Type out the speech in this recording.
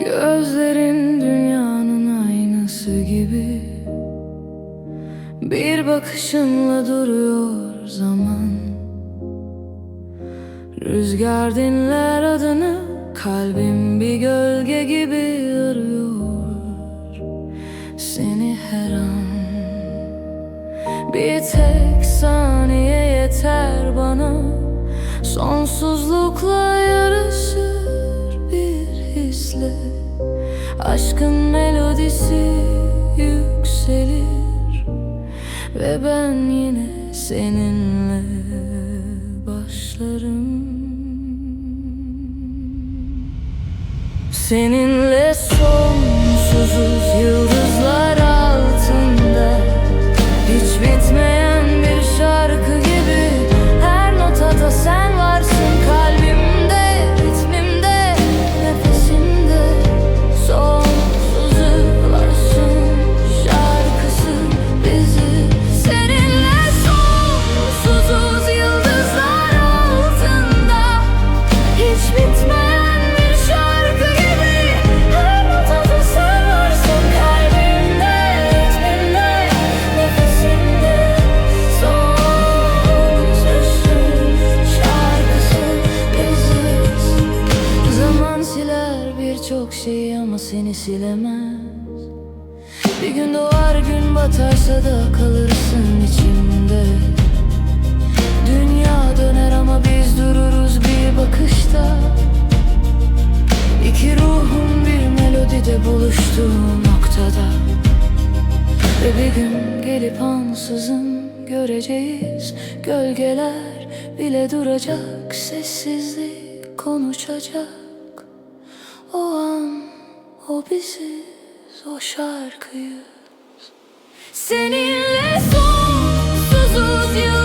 Gözlerin dünyanın aynası gibi. Bir bakışımla duruyor zaman. Rüzgar dinler adını Kalbim bir gölge gibi arıyor Seni her an. Bir tek saniye yeter bana Sonsuzluk Aşkın melodisi yükselir Ve ben yine seninle başlarım. Seninle sonsuzuz yıldızlar birçok şeyi ama seni silemez. Bir gün doğar gün batarsa da kalırsın içimde. Dünya döner ama biz dururuz bir bakışta. İki ruhun bir melodide buluştuğu noktada. Ve bir gün gelip ansızın göreceğiz. Gölgeler bile duracak Sessizlik konuşacak O an o biziz o şarkıyız. Seninle sonsuzuz yıldız